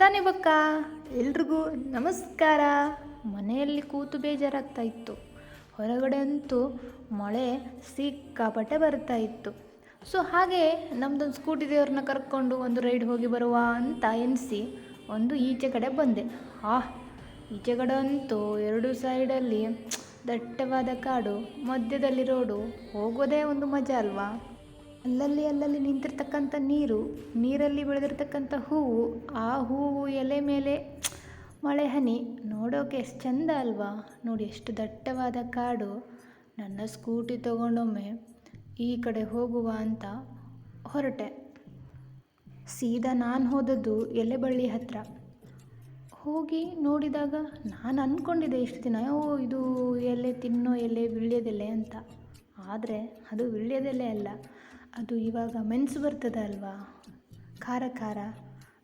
ದಾನಿ ಬಕ್ಕ. ಎಲ್ರಿಗೂ ನಮಸ್ಕಾರ. ಮನೆಯಲ್ಲಿ ಕೂತು ಬೇಜಾರಾಗ್ತಾ ಇತ್ತು. ಹೊರಗಡೆ ಅಂತೂ ಮಳೆ ಸಿಕ್ಕಾಪಟ್ಟೆ ಬರ್ತಾ ಇತ್ತು. ಸೊ ಹಾಗೆ ನಮ್ಮದೊಂದು ಸ್ಕೂಟಿ ದೇವ್ರನ್ನ ಕರ್ಕೊಂಡು ಒಂದು ರೈಡ್ ಹೋಗಿ ಬರುವ ಅಂತ ಎನಿಸಿ ಒಂದು ಈಚೆ ಕಡೆ ಬಂದೆ. ಆ, ಈಚೆ ಕಡೆ ಅಂತೂ ಎರಡು ಸೈಡಲ್ಲಿ ದಟ್ಟವಾದ ಕಾಡು, ಮಧ್ಯದಲ್ಲಿ ರೋಡು, ಹೋಗೋದೇ ಒಂದು ಮಜಾ ಅಲ್ವಾ? ಅಲ್ಲಲ್ಲಿ ಅಲ್ಲಲ್ಲಿ ನಿಂತಿರ್ತಕ್ಕಂಥ ನೀರು, ನೀರಲ್ಲಿ ಬೆಳೆದಿರ್ತಕ್ಕಂಥ ಹೂವು, ಆ ಹೂವು ಎಲೆ ಮೇಲೆ ಮಳೆ ಹನಿ. ನೋಡೋಕೆ ಎಷ್ಟು ಚಂದ ಅಲ್ವಾ? ನೋಡಿ ಎಷ್ಟು ದಟ್ಟವಾದ ಕಾಡು. ನನ್ನ ಸ್ಕೂಟಿ ತಗೊಂಡೊಮ್ಮೆ ಈ ಕಡೆ ಹೋಗುವ ಅಂತ ಹೊರಟೆ. ಸೀದಾ ನಾನು ಹೋದದ್ದು ಎಲೆಬಳ್ಳಿ ಹತ್ರ. ಹೋಗಿ ನೋಡಿದಾಗ ನಾನು ಅಂದ್ಕೊಂಡಿದ್ದೆ ಇಷ್ಟು ದಿನ ಓ ಇದು ಎಲೆ ತಿನ್ನೋ ಎಲೆ, ವಿಳ್ಯದೆಲೆ ಅಂತ. ಆದರೆ ಅದು ವಿಳ್ಯದೆಲೆ ಅಲ್ಲ. ಅದು ಇವಾಗ ಮೆಣಸು ಬರ್ತದೆ ಅಲ್ವಾ? ಖಾರ ಖಾರ.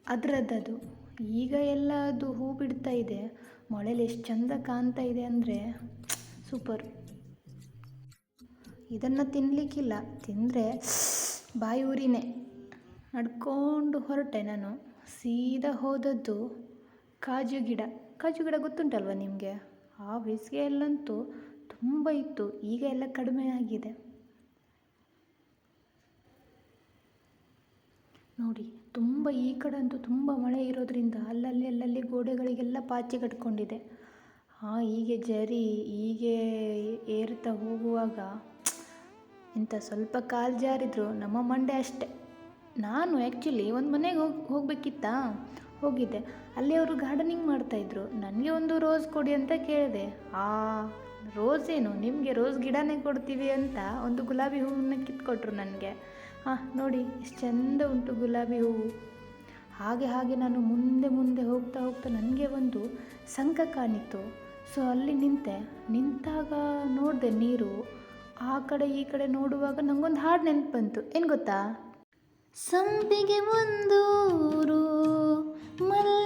ಅದರದ್ದದು. ಈಗ ಎಲ್ಲ ಅದು ಹೂ ಬಿಡ್ತಾ ಇದೆ. ಮೊಳೇಲಿ ಎಷ್ಟು ಚಂದ ಕಾಣ್ತಾ ಇದೆ ಅಂದರೆ ಸೂಪರ್. ಇದನ್ನು ತಿನ್ನಲಿಕ್ಕಿಲ್ಲ ತಿಂದರೆ ಬಾಯಿ ಊರಿನೇ. ನಡ್ಕೊಂಡು ಹೊರಟೆ ನಾನು. ಸೀದಾ ಹೋದದ್ದು ಕಾಜು ಗಿಡ. ಕಾಜು ಗಿಡ ಗೊತ್ತುಂಟಲ್ವ ನಿಮಗೆ? ಆ ಬೇಸಿಗೆಯಲ್ಲಂತೂ ತುಂಬ ಇತ್ತು. ಈಗ ಎಲ್ಲ ಕಡಿಮೆ ಆಗಿದೆ. ನೋಡಿ, ತುಂಬ ಈ ಕಡೆ ಅಂತೂ ತುಂಬ ಮಳೆ ಇರೋದ್ರಿಂದ ಅಲ್ಲಲ್ಲಿ ಅಲ್ಲಲ್ಲಿ ಗೋಡೆಗಳಿಗೆಲ್ಲ ಪಾಚಿ ಕಟ್ಕೊಂಡಿದೆ. ಹಾಂ ಹೀಗೆ ಜರಿ, ಹೀಗೆ ಏರ್ತಾ ಹೋಗುವಾಗ ಇಂಥ ಸ್ವಲ್ಪ ಕಾಲು ಜಾರಿದ್ರು ನಮ್ಮ ಮಂಡೆ ಅಷ್ಟೆ. ನಾನು ಆ್ಯಕ್ಚುಲಿ ಒಂದು ಮನೆಗೆ ಹೋಗಿ, ಹೋಗಬೇಕಿತ್ತಾ? ಹೋಗಿದ್ದೆ. ಅಲ್ಲಿ ಅವರು ಗಾರ್ಡನಿಂಗ್ ಮಾಡ್ತಾಯಿದ್ರು ನನಗೆ ಒಂದು ರೋಸ್ ಕೊಡಿ ಅಂತ ಕೇಳಿದೆ. ಆ ರೋಸ್ ನಿಮಗೆ ರೋಸ್ ಗಿಡನೇ ಕೊಡ್ತೀವಿ ಅಂತ ಒಂದು ಗುಲಾಬಿ ಹೂವನ್ನ ಕಿತ್ಕೊಟ್ರು ನನಗೆ. ಹಾಂ, ನೋಡಿ, ಎಷ್ಟು ಚೆಂದ ಉಂಟು ಗುಲಾಬಿ ಹೂವು. ಹಾಗೆ ಹಾಗೆ ನಾನು ಮುಂದೆ ಮುಂದೆ ಹೋಗ್ತಾ ಹೋಗ್ತಾ ನನಗೆ ಒಂದು ಸಂಕ ಕಾಣಿತ್ತು. ಸೊ ಅಲ್ಲಿ ನಿಂತೆ, ನಿಂತಾಗ ನೋಡಿದೆ ನೀರು. ಆ ಕಡೆ ಈ ಕಡೆ ನೋಡುವಾಗ ನನಗೊಂದು ಹಾಡು ನೆನಪು ಬಂತು. ಏನು ಗೊತ್ತಾ? ಸಂಪಿಗೆ ಒಂದೂರು ಮಲ್ಲಿಗೆ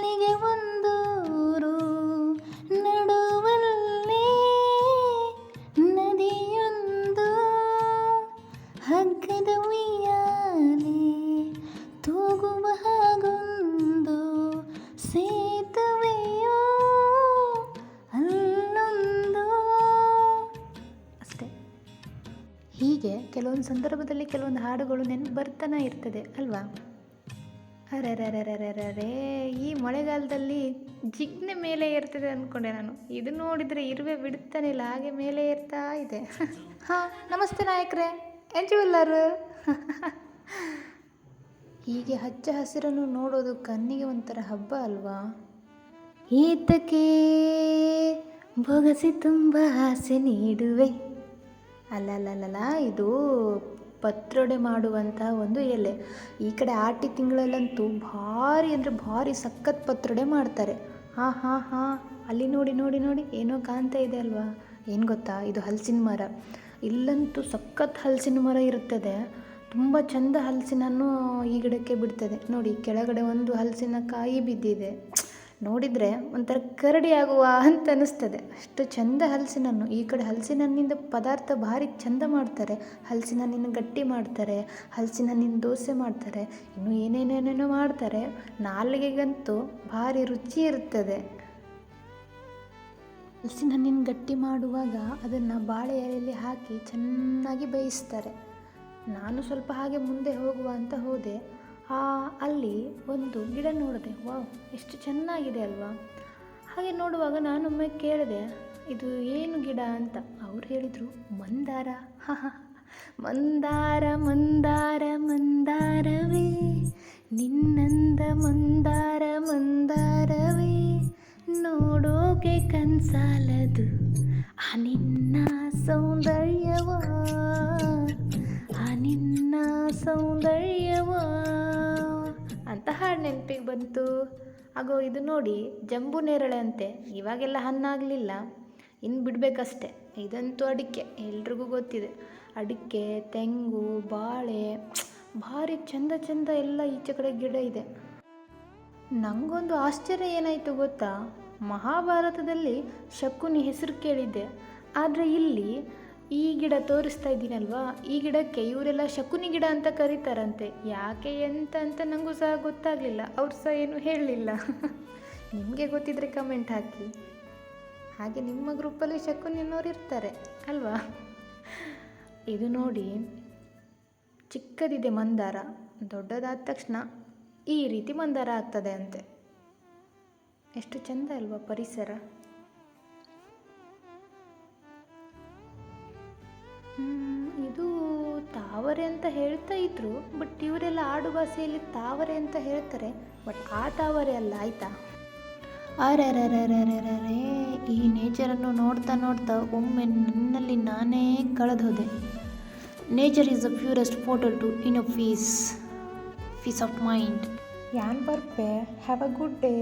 ಕೆಲವೊಂದು ಸಂದರ್ಭದಲ್ಲಿ ಕೆಲವೊಂದು ಹಾಡುಗಳು ನೆನಪು ಬರ್ತಾನೆ ಇರ್ತದೆ, ಅಲ್ವಾ? ಅರೆರೆರೆರೆರೆರೆ ಈ ಮಳೆಗಾಲದಲ್ಲಿ ಜಿಗ್ನೆ ಮೇಲೆ ಇರ್ತದೆ ಅಂದ್ಕೊಂಡೆ ನಾನು. ಇದು ನೋಡಿದರೆ ಇರುವೆ ಬಿಡ್ತಾನೆ ಇಲ್ಲ, ಹಾಗೆ ಮೇಲೆ ಇರ್ತಾ ಇದೆ. ಹಾಂ, ನಮಸ್ತೆ ನಾಯಕರೇ, ಎಂಜುವಲ್ಲರು? ಹೀಗೆ ಹಚ್ಚ ಹಸಿರನ್ನು ನೋಡೋದು ಕಣ್ಣಿಗೆ ಒಂಥರ ಹಬ್ಬ ಅಲ್ವಾ? ಈತಕ್ಕೆ ಬೊಗಸಿ ತುಂಬ ಆಸೆ ನೀಡುವೆ. ಅಲ್ಲಲ್ಲಲ್ಲ ಇದು ಪತ್ರೊಡೆ ಮಾಡುವಂಥ ಒಂದು ಎಲೆ. ಈ ಕಡೆ ಆಟಿ ತಿಂಗಳಲ್ಲಂತೂ ಭಾರಿ ಅಂದರೆ ಭಾರಿ ಸಖತ್ ಪತ್ರೊಡೆ ಮಾಡ್ತಾರೆ. ಹಾಂ ಹಾಂ ಹಾಂ, ಅಲ್ಲಿ ನೋಡಿ ನೋಡಿ ನೋಡಿ, ಏನೋ ಕಾಣ್ತಾ ಇದೆ ಅಲ್ವಾ? ಏನು ಗೊತ್ತಾ? ಇದು ಹಲಸಿನ ಮರ. ಇಲ್ಲಂತೂ ಸಖತ್ ಹಲಸಿನ ಮರ ಇರುತ್ತದೆ. ತುಂಬ ಚಂದ ಹಲಸಿನನ್ನು ಈ ಗಿಡಕ್ಕೆ ಬಿಡ್ತದೆ. ನೋಡಿ, ಕೆಳಗಡೆ ಒಂದು ಹಲಸಿನ ಕಾಯಿ ಬಿದ್ದಿದೆ. ನೋಡಿದರೆ ಒಂಥರ ಕರಡಿ ಆಗುವ ಅಂತ ಅನ್ನಿಸ್ತದೆ. ಅಷ್ಟು ಚಂದ ಹಣ್ಣು ಈ ಕಡೆ ಹಲಸಿನ ಹಣ್ಣಿಂದ ಪದಾರ್ಥ ಭಾರಿ ಚಂದ ಮಾಡ್ತಾರೆ. ಹಲಸಿನ ಹಣ್ಣಿನ ಗಟ್ಟಿ ಮಾಡ್ತಾರೆ ಹಲಸಿನ ಹಣ್ಣಿನ ದೋಸೆ ಮಾಡ್ತಾರೆ, ಇನ್ನು ಏನೇನೇನೇನೋ ಮಾಡ್ತಾರೆ. ನಾಲಿಗೆಗಂತೂ ಭಾರಿ ರುಚಿ ಇರ್ತದೆ. ಹಲಸಿನ ಹಣ್ಣಿನ ಗಟ್ಟಿ ಮಾಡುವಾಗ ಅದನ್ನು ಬಾಳೆ ಎಲೆಯಲ್ಲಿ ಹಾಕಿ ಚೆನ್ನಾಗಿ ಬೇಯಿಸ್ತಾರೆ. ನಾನು ಸ್ವಲ್ಪ ಹಾಗೆ ಮುಂದೆ ಹೋಗುವ ಅಂತ ಹೋದೆ. ಆ, ಅಲ್ಲಿ ಒಂದು ಗಿಡ ನೋಡಿದೆ. ವಾವ್, ಎಷ್ಟು ಚೆನ್ನಾಗಿದೆ ಅಲ್ವಾ? ಹಾಗೆ ನೋಡುವಾಗ ನಾನೊಮ್ಮೆ ಕೇಳಿದೆ, ಇದು ಏನು ಗಿಡ ಅಂತ. ಅವ್ರು ಹೇಳಿದರು, ಮಂದಾರ. ಮಂದಾರ ಮಂದಾರ, ಮಂದಾರವೇ. ನಿನ್ನಂದ ಮಂದಾರ, ಮಂದಾರವೇ. ನೋಡೋಕೆ ಕನ್ಸಾಲದು ಆ ನಿನ್ನ ಸೌಂದರ್ಯವ ಬಂತು. ಆಗೋ ಇದು ನೋಡಿ, ಜಂಬು ನೇರಳೆ ಅಂತೆ. ಇವಾಗೆಲ್ಲ ಹಣ್ಣಾಗಲಿಲ್ಲ. ಇನ್ನು ಬಿಡಬೇಕಷ್ಟೆ. ಇದಂತೂ ಅಡಿಕೆ. ಎಲ್ರಿಗೂ ಗೊತ್ತಿದೆ. ಅಡಿಕೆ, ತೆಂಗು, ಬಾಳೆ, ಭಾರಿ ಚಂದ ಚಂದ ಎಲ್ಲ ಈಚೆ ಕಡೆ ಗಿಡ ಇದೆ. ನನಗೊಂದು ಆಶ್ಚರ್ಯ ಏನಾಯಿತು ಗೊತ್ತಾ? ಮಹಾಭಾರತದಲ್ಲಿ ಶಕುನಿ ಹೆಸರು ಕೇಳಿದ್ದೆ. ಆದರೆ ಇಲ್ಲಿ ಈ ಗಿಡ ತೋರಿಸ್ತಾ ಇದ್ದೀನಲ್ವಾ ಈ ಗಿಡಕ್ಕೆ ಇವರೆಲ್ಲ ಶಕುನಿ ಗಿಡ ಅಂತ ಕರೀತಾರಂತೆ. ಯಾಕೆ ಎಂತ ಅಂತ ನನಗೂ ಸಹ ಗೊತ್ತಾಗಲಿಲ್ಲ. ಅವ್ರು ಸಹ ಏನು ಹೇಳಲಿಲ್ಲ. ನಿಮಗೆ ಗೊತ್ತಿದ್ರೆ ಕಮೆಂಟ್ ಹಾಕಿ. ಹಾಗೆ ನಿಮ್ಮ ಗ್ರೂಪಲ್ಲಿ ಶಕುನಿ ಅನ್ನೋರು ಇರ್ತಾರೆ, ಅಲ್ವಾ? ಇದು ನೋಡಿ, ಚಿಕ್ಕದಿದೆ ಮಂದಾರ, ದೊಡ್ಡದಾದ ತಕ್ಷಣ ಈ ರೀತಿ ಮಂದಾರ ಆಗ್ತದೆ ಅಂತೆ. ಎಷ್ಟು ಚೆಂದ ಅಲ್ವಾ ಪರಿಸರ. ಇದು ತಾವರೆ ಅಂತ ಹೇಳ್ತಾ ಇದ್ರು ಬಟ್ ಇವರೆಲ್ಲ ಆಡು ಭಾಷೆಯಲ್ಲಿ ತಾವರೆ ಅಂತ ಹೇಳ್ತಾರೆ ಬಟ್ ಆ ತಾವರೆ ಅಲ್ಲ, ಆಯ್ತಾ? ಅರೆರೆರೆರೆರೆರೆ, ಈ ನೇಚರನ್ನು ನೋಡ್ತಾ ನೋಡ್ತಾ ಒಮ್ಮೆ ನನ್ನಲ್ಲಿ ನಾನೇ ಕಳೆದು ಹೋದೆ nature is a purest photo to in a peace peace of mind ಯಾನ್ ಬರ್ಪೆ ಹ್ಯಾವ್ ಅ ಗುಡ್ ಡೇ